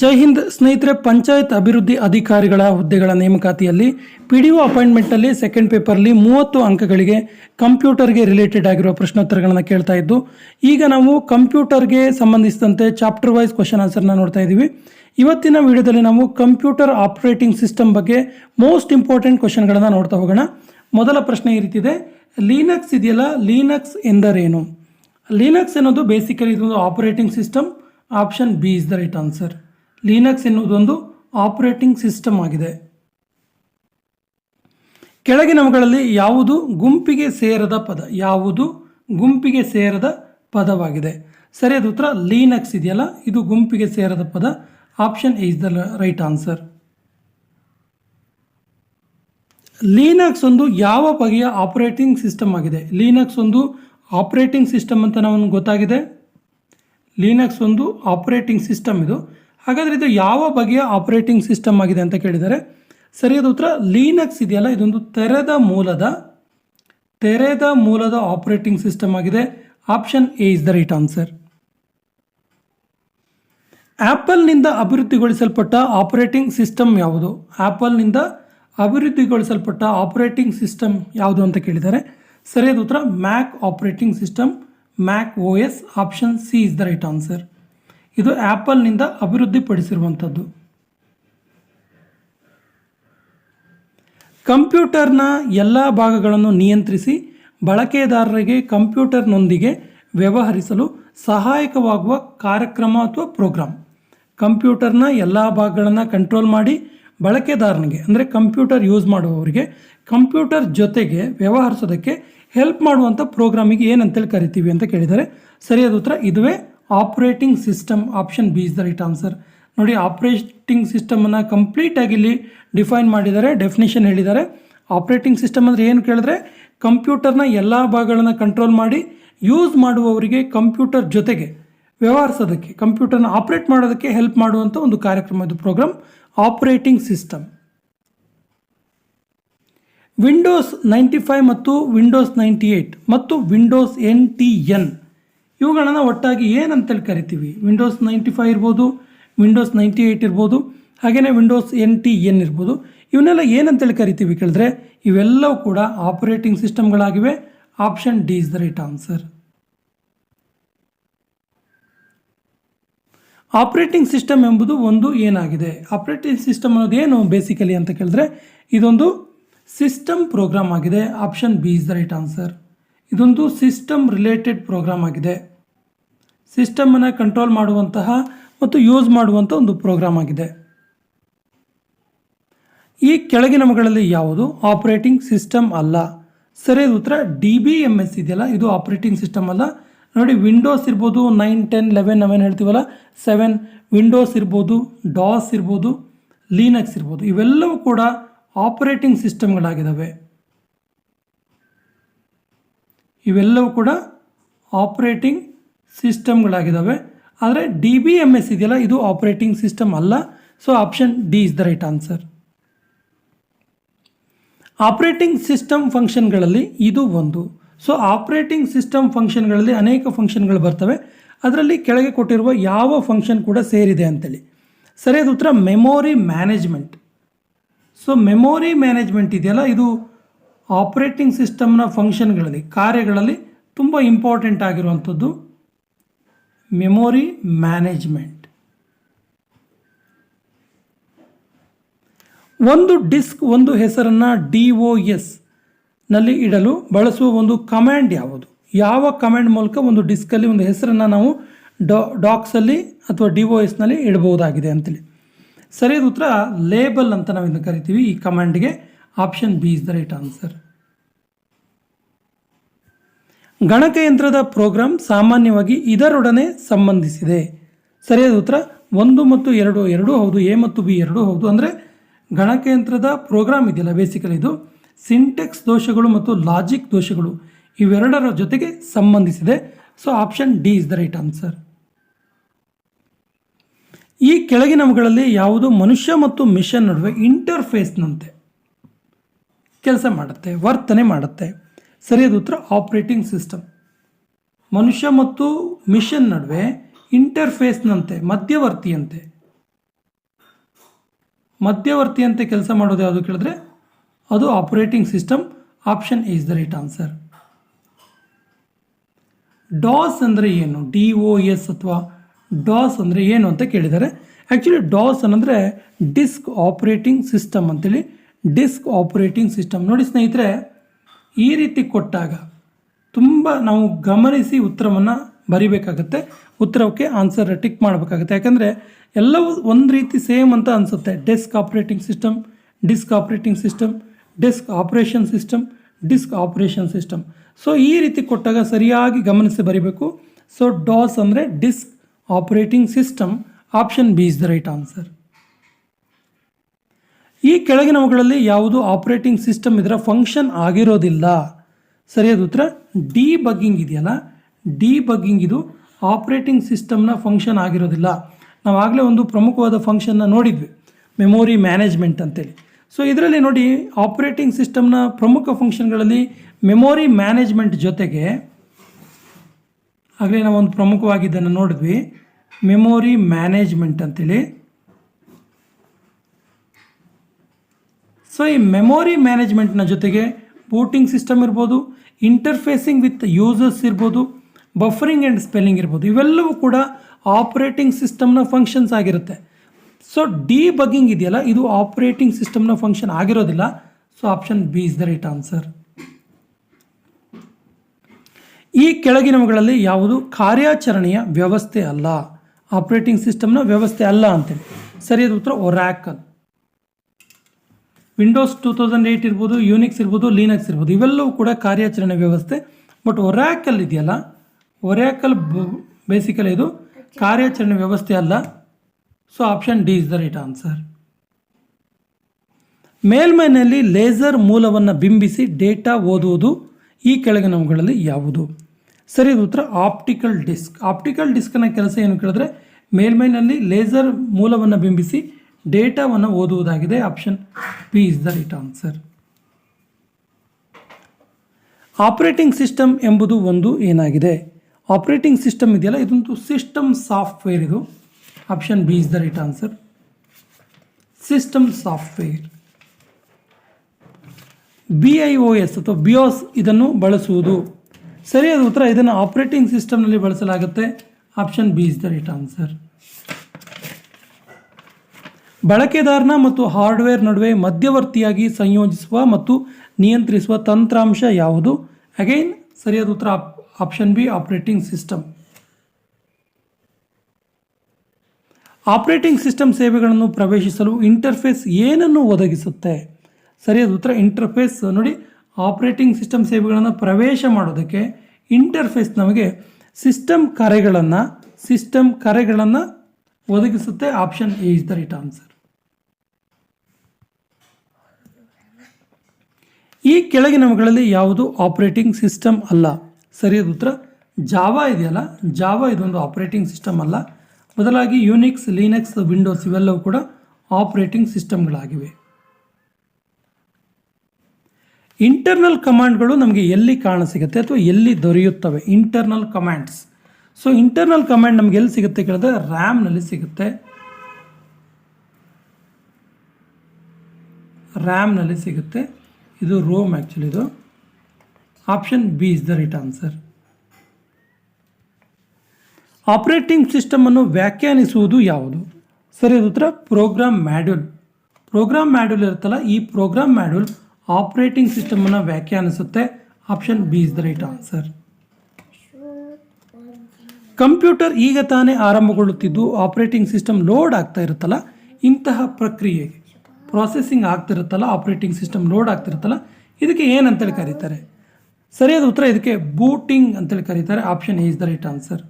ಜೈ ಹಿಂದ್ ಸ್ನೇಹಿತರೆ, ಪಂಚಾಯತ್ ಅಭಿವೃದ್ಧಿ ಅಧಿಕಾರಿಗಳ ಹುದ್ದೆಗಳ ನೇಮಕಾತಿಯಲ್ಲಿ ಪಿ ಡಿ ಒ ಅಪಾಯಿಂಟ್ಮೆಂಟ್ನಲ್ಲಿ ಸೆಕೆಂಡ್ ಪೇಪರ್ಲಿ ಮೂವತ್ತು ಅಂಕಗಳಿಗೆ ಕಂಪ್ಯೂಟರ್ಗೆ ರಿಲೇಟೆಡ್ ಆಗಿರುವ ಪ್ರಶ್ನೋತ್ತರಗಳನ್ನು ಕೇಳ್ತಾ ಇದ್ದು, ಈಗ ನಾವು ಕಂಪ್ಯೂಟರ್ಗೆ ಸಂಬಂಧಿಸಿದಂತೆ ಚಾಪ್ಟರ್ ವೈಸ್ ಕ್ವಶನ್ ಆನ್ಸರ್ನ ನೋಡ್ತಾ ಇದ್ದೀವಿ. ಇವತ್ತಿನ ವಿಡಿಯೋದಲ್ಲಿ ನಾವು ಕಂಪ್ಯೂಟರ್ ಆಪರೇಟಿಂಗ್ ಸಿಸ್ಟಮ್ ಬಗ್ಗೆ ಮೋಸ್ಟ್ ಇಂಪಾರ್ಟೆಂಟ್ ಕ್ವಶನ್ಗಳನ್ನು ನೋಡ್ತಾ ಹೋಗೋಣ. ಮೊದಲ ಪ್ರಶ್ನೆ ಈ ರೀತಿ ಇದೆ ಲೀನಕ್ಸ್ ಇದೆಯಲ್ಲ? ಲೀನಕ್ಸ್ ಎಂದರೇನು? ಲೀನಕ್ಸ್ ಅನ್ನೋದು ಬೇಸಿಕಲಿ ಇದೊಂದು operating system option B is the right answer Linux ಎನ್ನುವುದೊಂದು operating system ಆಗಿದೆ. ಕೆಳಗಿನವುಗಳಲ್ಲಿ ಯಾವುದು ಗುಂಪಿಗೆ ಸೇರದ ಪದ, ಯಾವುದು ಗುಂಪಿಗೆ ಸೇರದ ಪದವಾಗಿದೆ. ಸರಿಯಾದ ಉತ್ತರ ಲೀನಕ್ಸ್ ಇದೆಯಲ್ಲ? ಇದು ಗುಂಪಿಗೆ ಸೇರದ ಪದ. Option is the right answer Linux ಒಂದು ಯಾವ ಬಗೆಯ ಆಪರೇಟಿಂಗ್ ಸಿಸ್ಟಮ್ ಆಗಿದೆ? ಲೀನಕ್ಸ್ ಒಂದು ಆಪರೇಟಿಂಗ್ ಸಿಸ್ಟಮ್ ಅಂತ ನಾವು ಗೊತ್ತಾಗಿದೆ. ಲೀನಕ್ಸ್ ಒಂದು ಆಪರೇಟಿಂಗ್ ಸಿಸ್ಟಮ್ ಇದು. ಹಾಗಾದರೆ ಇದು ಯಾವ ಬಗೆಯ ಆಪರೇಟಿಂಗ್ ಸಿಸ್ಟಮ್ ಆಗಿದೆ ಅಂತ ಕೇಳಿದರೆ ಸರಿಯಾದ ಉತ್ತರ ಲೀನಕ್ಸ್ ಇದೆಯಲ್ಲ, ಇದೊಂದು ತೆರೆದ ಮೂಲದ ತೆರೆದ ಮೂಲದ ಆಪರೇಟಿಂಗ್ ಸಿಸ್ಟಮ್ ಆಗಿದೆ. Option A is the right answer ಆ್ಯಪಲ್ನಿಂದ ಅಭಿವೃದ್ಧಿಗೊಳಿಸಲ್ಪಟ್ಟ ಆಪರೇಟಿಂಗ್ ಸಿಸ್ಟಮ್ ಯಾವುದು? ಆ್ಯಪಲ್ನಿಂದ ಅಭಿವೃದ್ಧಿಗೊಳಿಸಲ್ಪಟ್ಟ ಆಪರೇಟಿಂಗ್ ಸಿಸ್ಟಮ್ ಯಾವುದು ಅಂತ ಕೇಳಿದರೆ ಸರಿಯಾದ ಉತ್ತರ Mac operating system Mac O S option C is the right answer ಇದು ಆ್ಯಪಲ್ನಿಂದ ಅಭಿವೃದ್ಧಿಪಡಿಸಿರುವಂಥದ್ದು. ಕಂಪ್ಯೂಟರ್ನ ಎಲ್ಲ ಭಾಗಗಳನ್ನು ನಿಯಂತ್ರಿಸಿ ಬಳಕೆದಾರರಿಗೆ ಕಂಪ್ಯೂಟರ್ನೊಂದಿಗೆ ವ್ಯವಹರಿಸಲು ಸಹಾಯಕವಾಗುವ ಕಾರ್ಯಕ್ರಮ ಅಥವಾ ಪ್ರೋಗ್ರಾಮ್ ಕಂಪ್ಯೂಟರ್ನ ಎಲ್ಲ ಭಾಗಗಳನ್ನು ಕಂಟ್ರೋಲ್ ಮಾಡಿ ಬಳಕೆದಾರನಿಗೆ, ಅಂದರೆ ಕಂಪ್ಯೂಟರ್ ಯೂಸ್ ಮಾಡುವವರಿಗೆ, ಕಂಪ್ಯೂಟರ್ ಜೊತೆಗೆ ವ್ಯವಹರಿಸೋದಕ್ಕೆ ಹೆಲ್ಪ್ ಮಾಡುವಂಥ ಪ್ರೋಗ್ರಾಮಿಗೆ ಏನಂತೇಳಿ ಕರಿತೀವಿ ಅಂತ ಕೇಳಿದರೆ ಸರಿಯಾದ ಉತ್ತರ ಇದುವೇ. Operating system option B is the right answer. ನೋಡಿ, ಆಪ್ರೇಟಿಂಗ್ ಸಿಸ್ಟಮನ್ನು ಕಂಪ್ಲೀಟಾಗಿ ಇಲ್ಲಿ ಡಿಫೈನ್ ಮಾಡಿದ್ದಾರೆ, ಡೆಫಿನೇಷನ್ ಹೇಳಿದ್ದಾರೆ. ಆಪ್ರೇಟಿಂಗ್ ಸಿಸ್ಟಮ್ ಅಂದರೆ ಏನು ಕೇಳಿದ್ರೆ, ಕಂಪ್ಯೂಟರ್ನ ಎಲ್ಲ ಭಾಗಗಳನ್ನು ಕಂಟ್ರೋಲ್ ಮಾಡಿ ಯೂಸ್ ಮಾಡುವವರಿಗೆ ಕಂಪ್ಯೂಟರ್ ಜೊತೆಗೆ ವ್ಯವಹರಿಸೋದಕ್ಕೆ, ಕಂಪ್ಯೂಟರ್ನ ಆಪ್ರೇಟ್ ಮಾಡೋದಕ್ಕೆ ಹೆಲ್ಪ್ ಮಾಡುವಂಥ ಒಂದು ಕಾರ್ಯಕ್ರಮ, ಇದು program operating system Windows ninety five ಮತ್ತು ವಿಂಡೋಸ್ ನೈಂಟಿ ಏಯ್ಟ್ ಮತ್ತು ವಿಂಡೋಸ್ ಎನ್ ಟಿ ಎನ್ ಇವುಗಳನ್ನು ಒಟ್ಟಾಗಿ ಏನಂತೇಳಿ ಕರಿತೀವಿ? ವಿಂಡೋಸ್ ನೈಂಟಿ ಫೈವ್ ಇರ್ಬೋದು ವಿಂಡೋಸ್ ನೈಂಟಿ ಏಯ್ಟ್ ಇರ್ಬೋದು ಹಾಗೆಯೇ ವಿಂಡೋಸ್ ಎನ್ ಟಿ ಎನ್ ಇರ್ಬೋದು. ಇವನ್ನೆಲ್ಲ ಏನಂತೇಳಿ ಕರಿತೀವಿ ಕೇಳಿದ್ರೆ, ಇವೆಲ್ಲವೂ ಕೂಡ operating ಸಿಸ್ಟಮ್ಗಳಾಗಿವೆ option D is the right answer operating system ಎಂಬುದು ಒಂದು ಏನಾಗಿದೆ? ಆಪರೇಟಿಂಗ್ ಸಿಸ್ಟಮ್ ಅನ್ನೋದು ಏನು ಬೇಸಿಕಲಿ ಅಂತ ಕೇಳಿದ್ರೆ, ಇದೊಂದು ಸಿಸ್ಟಮ್ ಪ್ರೋಗ್ರಾಮ್ ಆಗಿದೆ. Option B is the right answer ಇದೊಂದು ಸಿಸ್ಟಮ್ ರಿಲೇಟೆಡ್ ಪ್ರೋಗ್ರಾಮ್ ಆಗಿದೆ. ಸಿಸ್ಟಮನ್ನು ಕಂಟ್ರೋಲ್ ಮಾಡುವಂತಹ ಮತ್ತು ಯೂಸ್ ಮಾಡುವಂಥ ಒಂದು ಪ್ರೋಗ್ರಾಮ್ ಆಗಿದೆ. ಈ ಕೆಳಗಿನವುಗಳಲ್ಲಿ ಯಾವುದು? ಆಪರೇಟಿಂಗ್ ಸಿಸ್ಟಮ್ ಅಲ್ಲ. ಸರಿಯಾದ ಉತ್ತರ ಡಿ ಬಿ ಎಂ ಎಸ್ ಇದೆಯಲ್ಲ, ಇದು ಆಪರೇಟಿಂಗ್ ಸಿಸ್ಟಮ್ ಅಲ್ಲ. ನೋಡಿ, ವಿಂಡೋಸ್ ಇರ್ಬೋದು ನೈನ್, ಟೆನ್, ಲೆವೆನ್ ನಾವೇನು ಹೇಳ್ತೀವಲ್ಲ, ಸೆವೆನ್, ವಿಂಡೋಸ್ ಇರ್ಬೋದು, ಡಾಸ್ ಇರ್ಬೋದು, ಲೀನಕ್ಸ್ ಇರ್ಬೋದು, ಇವೆಲ್ಲವೂ ಕೂಡ ಆಪರೇಟಿಂಗ್ ಸಿಸ್ಟಮ್ಗಳಾಗಿದ್ದಾವೆ. ಇವೆಲ್ಲವೂ ಕೂಡ ಆಪ್ರೇಟಿಂಗ್ ಸಿಸ್ಟಮ್ಗಳಾಗಿದ್ದಾವೆ ಆದರೆ ಡಿ ಬಿ ಎಂ ಎಸ್ ಇದೆಯಲ್ಲ, ಇದು ಆಪ್ರೇಟಿಂಗ್ ಸಿಸ್ಟಮ್ ಅಲ್ಲ. So option D is the right answer operating system ಫಂಕ್ಷನ್ಗಳಲ್ಲಿ ಇದು ಒಂದು. ಸೊ ಆಪ್ರೇಟಿಂಗ್ ಸಿಸ್ಟಮ್ ಫಂಕ್ಷನ್ಗಳಲ್ಲಿ ಅನೇಕ ಫಂಕ್ಷನ್ಗಳು ಬರ್ತವೆ. ಅದರಲ್ಲಿ ಕೆಳಗೆ ಕೊಟ್ಟಿರುವ ಯಾವ ಫಂಕ್ಷನ್ ಕೂಡ ಸೇರಿದೆ ಅಂತೇಳಿ. ಸರಿಯಾದ ಉತ್ತರ memory management so memory management ಇದೆಯಲ್ಲ, ಇದು ಆಪರೇಟಿಂಗ್ ಸಿಸ್ಟಮ್ನ ಫಂಕ್ಷನ್ಗಳಲ್ಲಿ, ಕಾರ್ಯಗಳಲ್ಲಿ ತುಂಬ ಇಂಪಾರ್ಟೆಂಟ್ ಆಗಿರುವಂಥದ್ದು ಮೆಮೊರಿ ಮ್ಯಾನೇಜ್ಮೆಂಟ್. ಒಂದು ಡಿಸ್ಕ್, ಒಂದು ಹೆಸರನ್ನು ಡಿ ಒ ಎಸ್ನಲ್ಲಿ ಇಡಲು ಬಳಸುವ ಒಂದು ಕಮ್ಯಾಂಡ್ ಯಾವುದು? ಯಾವ ಕಮ್ಯಾಂಡ್ ಮೂಲಕ ಒಂದು ಡಿಸ್ಕಲ್ಲಿ ಒಂದು ಹೆಸರನ್ನು ನಾವು ಡಾ, ಡಾಕ್ಸಲ್ಲಿ ಅಥವಾ ಡಿ ಒ ಎಸ್ನಲ್ಲಿ ಇಡಬಹುದಾಗಿದೆ ಅಂತೇಳಿ. ಸರಿಯಾದ ಉತ್ತರ ಲೇಬಲ್ ಅಂತ ನಾವಿಂದು ಕರಿತೀವಿ ಈ ಕಮ್ಯಾಂಡ್ಗೆ option B is the right answer ಗಣಕಯಂತ್ರದ program ಸಾಮಾನ್ಯವಾಗಿ ಇದರೊಡನೆ ಸಂಬಂಧಿಸಿದೆ. ಸರಿಯಾದ ಉತ್ತರ? ಒಂದು ಮತ್ತು ಎರಡು, ಎರಡೂ ಹೌದು, ಎ ಮತ್ತು ಬಿ ಎರಡೂ ಹೌದು. ಅಂದರೆ ಗಣಕಯಂತ್ರದ ಪ್ರೋಗ್ರಾಮ್ ಇದೆಯಲ್ಲ ಬೇಸಿಕಲಿ ಇದು. ಸಿಂಟೆಕ್ಸ್ ದೋಷಗಳು ಮತ್ತು ಲಾಜಿಕ್ ದೋಷಗಳು ಇವೆರಡರ ಜೊತೆಗೆ ಸಂಬಂಧಿಸಿದೆ. So option D is the right answer ಈ ಕೆಳಗಿನವುಗಳಲ್ಲಿ ಯಾವುದು ಮನುಷ್ಯ ಮತ್ತು ಮಿಷನ್ ನಡುವೆ ಇಂಟರ್ಫೇಸ್ನಂತೆ ಕೆಲಸ ಮಾಡುತ್ತೆ, ವರ್ತನೆ ಮಾಡುತ್ತೆ. ಸರಿಯಾದ ಉತ್ತರ ಆಪರೇಟಿಂಗ್ ಸಿಸ್ಟಮ್ ಮನುಷ್ಯ ಮತ್ತು ಮಿಷನ್ ನಡುವೆ ಇಂಟರ್ಫೇಸ್ನಂತೆ ಮಧ್ಯವರ್ತಿಯಂತೆ. ಮಧ್ಯವರ್ತಿಯಂತೆ ಕೆಲಸ ಮಾಡೋದು ಯಾವುದು ಕೇಳಿದ್ರೆ, ಅದು operating system option is the right answer DOS ಅಂದರೆ ಏನು? ಡಿ ಒ ಎಸ್ ಅಥವಾ ಡಾಸ್ ಅಂದರೆ ಏನು ಅಂತ ಕೇಳಿದ್ದಾರೆ. ಆ್ಯಕ್ಚುಲಿ ಡಾಸ್ ಅನ್ನಂದರೆ ಡಿಸ್ಕ್ ಆಪರೇಟಿಂಗ್ ಸಿಸ್ಟಮ್ ಅಂತೇಳಿ ಡಿಸ್ಕ್ ಆಪರೇಟಿಂಗ್ ಸಿಸ್ಟಮ್. ನೋಡಿ ಸ್ನೇಹಿತರೆ, ಈ ರೀತಿ ಕೊಟ್ಟಾಗ ತುಂಬ ನಾವು ಗಮನಿಸಿ ಉತ್ತರವನ್ನು ಬರಿಬೇಕಾಗತ್ತೆ. ಉತ್ತರಕ್ಕೆ ಆನ್ಸರ್ ಟಿಕ್ ಮಾಡಬೇಕಾಗುತ್ತೆ. ಯಾಕಂದರೆ ಎಲ್ಲವೂ ಒಂದು ರೀತಿ ಸೇಮ್ ಅಂತ ಅನಿಸುತ್ತೆ. Desk operating system, disk operating system, desk operation system, disk operation system. So ಈ ರೀತಿ ಕೊಟ್ಟಾಗ ಸರಿಯಾಗಿ ಗಮನಿಸಿ ಬರಿಬೇಕು. ಸೊ ಡಾಸ್ ಅಂದರೆ disk operating system, option B is the right answer. ಈ ಕೆಳಗಿನವುಗಳಲ್ಲಿ ಯಾವುದು ಆಪರೇಟಿಂಗ್ ಸಿಸ್ಟಮ್ ಇದರ ಫಂಕ್ಷನ್ ಆಗಿರೋದಿಲ್ಲ. ಸರಿಯಾದ ಉತ್ತರ ಡಿ ಬಗ್ಗಿಂಗ್ ಇದೆಯಲ್ಲ? ಡಿ ಬಗ್ಗಿಂಗ್ ಇದು ಆಪರೇಟಿಂಗ್ ಸಿಸ್ಟಮ್ನ ಫಂಕ್ಷನ್ ಆಗಿರೋದಿಲ್ಲ. ನಾವು ಆಗಲೇ ಒಂದು ಪ್ರಮುಖವಾದ ಫಂಕ್ಷನ್ನ ನೋಡಿದ್ವಿ ಮೆಮೊರಿ ಮ್ಯಾನೇಜ್ಮೆಂಟ್ ಅಂತೇಳಿ. ಸೊ ಇದರಲ್ಲಿ ನೋಡಿ ಆಪರೇಟಿಂಗ್ ಸಿಸ್ಟಮ್ನ ಪ್ರಮುಖ ಫಂಕ್ಷನ್ಗಳಲ್ಲಿ ಮೆಮೊರಿ ಮ್ಯಾನೇಜ್ಮೆಂಟ್ ಜೊತೆಗೆ ಆಗಲೇ ನಾವು ಒಂದು ಪ್ರಮುಖವಾಗಿದ್ದನ್ನು ನೋಡಿದ್ವಿ ಮೆಮೊರಿ ಮ್ಯಾನೇಜ್ಮೆಂಟ್ ಅಂತೇಳಿ. ಸೊ ಈ ಮೆಮೊರಿ ಮ್ಯಾನೇಜ್ಮೆಂಟ್ನ ಜೊತೆಗೆ ಬೂಟಿಂಗ್ ಸಿಸ್ಟಮ್ ಇರ್ಬೋದು ಇಂಟರ್ಫೇಸಿಂಗ್ ವಿತ್ ಯೂಸರ್ಸ್ ಇರ್ಬೋದು ಬಫರಿಂಗ್ ಆ್ಯಂಡ್ ಸ್ಪೆಲ್ಲಿಂಗ್ ಇರ್ಬೋದು, ಇವೆಲ್ಲವೂ ಕೂಡ ಆಪರೇಟಿಂಗ್ ಸಿಸ್ಟಮ್ನ ಫಂಕ್ಷನ್ಸ್ ಆಗಿರುತ್ತೆ. ಸೊ ಡಿ ಬಗ್ಗಿಂಗ್ ಇದೆಯಲ್ಲ, ಇದು ಆಪರೇಟಿಂಗ್ ಸಿಸ್ಟಮ್ನ ಫಂಕ್ಷನ್ ಆಗಿರೋದಿಲ್ಲ. So option B is the right answer ಈ ಕೆಳಗಿನವುಗಳಲ್ಲಿ ಯಾವುದು? ಕಾರ್ಯಾಚರಣೆಯ ವ್ಯವಸ್ಥೆ ಅಲ್ಲ. ಆಪರೇಟಿಂಗ್ ಸಿಸ್ಟಮ್ನ ವ್ಯವಸ್ಥೆ ಅಲ್ಲ ಅಂತೇಳಿ. ಸರಿಯಾದ ಉತ್ತರ Oracle Windows two thousand eight ಇರ್ಬೋದು ಯೂನಿಕ್ಸ್ ಇರ್ಬೋದು ಲೀನಕ್ಸ್ ಇರ್ಬೋದು, ಇವೆಲ್ಲವೂ ಕೂಡ ಕಾರ್ಯಾಚರಣೆ ವ್ಯವಸ್ಥೆ. ಬಟ್ ಒರ್ಯಾಕಲ್ ಇದೆಯಲ್ಲ? ಒರ್ಯಾಕಲ್ ಬೇಸಿಕಲಿ ಇದು ಕಾರ್ಯಾಚರಣೆ ವ್ಯವಸ್ಥೆ ಅಲ್ಲ. So option D is the right answer ಮೇಲ್ಮೈನಲ್ಲಿ laser ಮೂಲವನ್ನು ಬಿಂಬಿಸಿ ಡೇಟಾ ಓದುವುದು ಈ ಕೆಳಗಿನವುಗಳಲ್ಲಿ ಯಾವುದು? ಸರಿ ಉತ್ತರ ಆಪ್ಟಿಕಲ್ ಡಿಸ್ಕ್ ಆಪ್ಟಿಕಲ್ ಡಿಸ್ಕ್ನ ಕೆಲಸ ಏನು ಕೇಳಿದ್ರೆ, ಮೇಲ್ಮೈನಲ್ಲಿ ಲೇಸರ್ ಮೂಲವನ್ನು ಬಿಂಬಿಸಿ ಡೇಟಾವನ್ನು ಓದುವುದಾಗಿದೆ. Option P is the right answer. Operating system ಎಂಬುದು ಒಂದು ಏನಾಗಿದೆ? ಆಪರೇಟಿಂಗ್ ಸಿಸ್ಟಮ್ ಇದೆಯಲ್ಲ, ಇದೊಂದು ಸಿಸ್ಟಮ್ ಸಾಫ್ಟ್ವೇರ್ ಇದು. Option B is the right answer. System software. B I O S ಅಥವಾ ಬಿಯೋಸ್ ಇದನ್ನು ಬಳಸುವುದು. ಸರಿಯಾದ ಉತ್ತರ, ಇದನ್ನು ಆಪರೇಟಿಂಗ್ ಸಿಸ್ಟಮ್ನಲ್ಲಿ ಬಳಸಲಾಗುತ್ತೆ. Option B is the right answer. ಬಳಕೆದಾರನ ಮತ್ತು ಹಾರ್ಡ್ವೇರ್ ನಡುವೆ ಮಧ್ಯವರ್ತಿಯಾಗಿ ಸಂಯೋಜಿಸುವ ಮತ್ತು ನಿಯಂತ್ರಿಸುವ ತಂತ್ರಾಂಶ ಯಾವುದು? ಅಗೈನ್ ಸರಿಯಾದ ಉತ್ತರ option B operating system operating system ಸೇವೆಗಳನ್ನು ಪ್ರವೇಶಿಸಲು ಇಂಟರ್ಫೇಸ್ ಏನನ್ನು ಒದಗಿಸುತ್ತೆ? ಸರಿಯಾದ ಉತ್ತರ ಇಂಟರ್ಫೇಸ್ ನೋಡಿ ಆಪರೇಟಿಂಗ್ ಸಿಸ್ಟಮ್ ಸೇವೆಗಳನ್ನು ಪ್ರವೇಶ ಮಾಡೋದಕ್ಕೆ ಇಂಟರ್ಫೇಸ್ ನಮಗೆ ಸಿಸ್ಟಮ್ ಕರೆಗಳನ್ನು ಸಿಸ್ಟಮ್ ಕರೆಗಳನ್ನು ಒದಗಿಸುತ್ತೆ. Option A is the right answer ಈ ಕೆಳಗಿನವುಗಳಲ್ಲಿ ಯಾವುದು ಆಪರೇಟಿಂಗ್ ಸಿಸ್ಟಮ್ ಅಲ್ಲ? ಸರಿಯಾದ ಉತ್ತರ. ಜಾವಾ ಇದೆಯಲ್ಲ? ಜಾವಾ ಇದೊಂದು ಆಪರೇಟಿಂಗ್ ಸಿಸ್ಟಮ್ ಅಲ್ಲ. ಬದಲಾಗಿ ಯೂನಿಕ್ಸ್ ಲೀನಕ್ಸ್ ವಿಂಡೋಸ್ ಇವೆಲ್ಲವೂ ಕೂಡ ಆಪರೇಟಿಂಗ್ ಸಿಸ್ಟಮ್ಗಳಾಗಿವೆ ಇಂಟರ್ನಲ್ ಕಮಾಂಡ್ಗಳು ನಮಗೆ ಎಲ್ಲಿ ಕಾಣಸಿಗುತ್ತೆ ಅಥವಾ ಎಲ್ಲಿ ದೊರೆಯುತ್ತವೆ? Internal commands so internal command ನಮಗೆ ಎಲ್ಲಿ ಸಿಗುತ್ತೆ ಕೇಳಿದ್ರೆ ರ್ಯಾಮ್ನಲ್ಲಿ ಸಿಗುತ್ತೆ. ರ್ಯಾಮ್ನಲ್ಲಿ ಸಿಗುತ್ತೆ. ಇದು ರೋಮ್ ಆ್ಯಕ್ಚುಲಿ ಇದು. Option B is the right answer operating ಸಿಸ್ಟಮನ್ನು ವ್ಯಾಖ್ಯಾನಿಸುವುದು ಯಾವುದು? ಸರಿ ಉತ್ತರ ಪ್ರೋಗ್ರಾಮ್ ಮ್ಯಾಡ್ಯೂಲ್ ಪ್ರೋಗ್ರಾಮ್ ಮ್ಯಾಡ್ಯೂಲ್ ಇರುತ್ತಲ್ಲ, ಈ ಪ್ರೋಗ್ರಾಮ್ ಮ್ಯಾಡ್ಯೂಲ್ ಆಪರೇಟಿಂಗ್ ಸಿಸ್ಟಮನ್ನು ವ್ಯಾಖ್ಯಾನಿಸುತ್ತೆ. Option B is the right answer computer ಈಗ ತಾನೇ ಆರಂಭಗೊಳ್ಳುತ್ತಿದ್ದು ಆಪರೇಟಿಂಗ್ ಸಿಸ್ಟಮ್ ಲೋಡ್ ಆಗ್ತಾ ಇರುತ್ತಲ್ಲ, ಇಂತಹ ಪ್ರಕ್ರಿಯೆಗೆ. ಪ್ರಾಸೆಸಿಂಗ್ ಆಗ್ತಿರುತ್ತಲ್ಲ ಆಪ್ರೇಟಿಂಗ್ ಸಿಸ್ಟಮ್ ಲೋಡ್ ಆಗ್ತಿರುತ್ತಲ್ಲ, ಇದಕ್ಕೆ ಏನಂತೇಳಿ ಕರೀತಾರೆ? ಸರಿಯಾದ ಉತ್ತರ ಇದಕ್ಕೆ ಬೂಟಿಂಗ್ ಅಂತೇಳಿ ಕರೀತಾರೆ. Option is the right answer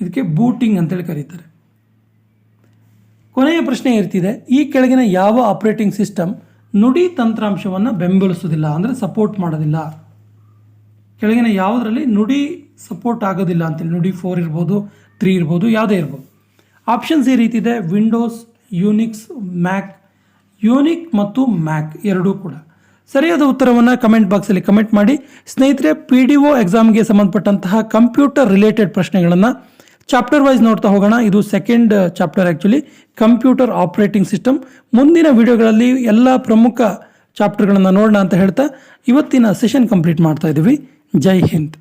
ಇದಕ್ಕೆ ಬೂಟಿಂಗ್ ಅಂತೇಳಿ ಕರೀತಾರೆ. ಕೊನೆಯ ಪ್ರಶ್ನೆ ಇರ್ತಿದೆ, ಈ ಕೆಳಗಿನ ಯಾವ ಆಪರೇಟಿಂಗ್ ಸಿಸ್ಟಮ್ ನುಡಿ ತಂತ್ರಾಂಶವನ್ನು ಬೆಂಬಲಿಸೋದಿಲ್ಲ ಅಂದರೆ ಸಪೋರ್ಟ್ ಮಾಡೋದಿಲ್ಲ? ಕೆಳಗಿನ ಯಾವುದರಲ್ಲಿ ನುಡಿ ಸಪೋರ್ಟ್ ಆಗೋದಿಲ್ಲ ಅಂತೇಳಿ, ನುಡಿ ಫೋರ್ ಇರ್ಬೋದು ತ್ರೀ ಇರ್ಬೋದು, ಯಾವುದೇ ಇರ್ಬೋದು. ಆಪ್ಷನ್ಸ್ ಈ ರೀತಿ ಇದೆ. ವಿಂಡೋಸ್ ಯೂನಿಕ್ಸ್ ಮ್ಯಾಕ್ ಯೂನಿಕ್ ಮತ್ತು ಮ್ಯಾಕ್ ಎರಡೂ ಕೂಡ. ಸರಿಯಾದ ಉತ್ತರವನ್ನು ಕಮೆಂಟ್ ಬಾಕ್ಸಲ್ಲಿ ಕಮೆಂಟ್ ಮಾಡಿ. ಸ್ನೇಹಿತರೆ ಪಿ ಡಿ ಒ ಎಕ್ಸಾಮ್ಗೆ ಸಂಬಂಧಪಟ್ಟಂತಹ ಕಂಪ್ಯೂಟರ್ ರಿಲೇಟೆಡ್ ಪ್ರಶ್ನೆಗಳನ್ನು ಚಾಪ್ಟರ್ ವೈಸ್ ನೋಡ್ತಾ ಹೋಗೋಣ. ಇದು second chapter actually computer operating system ಮುಂದಿನ ವಿಡಿಯೋಗಳಲ್ಲಿ ಎಲ್ಲ ಪ್ರಮುಖ ಚಾಪ್ಟರ್ಗಳನ್ನು ನೋಡೋಣ ಅಂತ ಹೇಳ್ತಾ ಇವತ್ತಿನ ಸೆಷನ್ ಕಂಪ್ಲೀಟ್ ಮಾಡ್ತಾ ಇದ್ದೀವಿ. ಜೈ ಹಿಂದ್.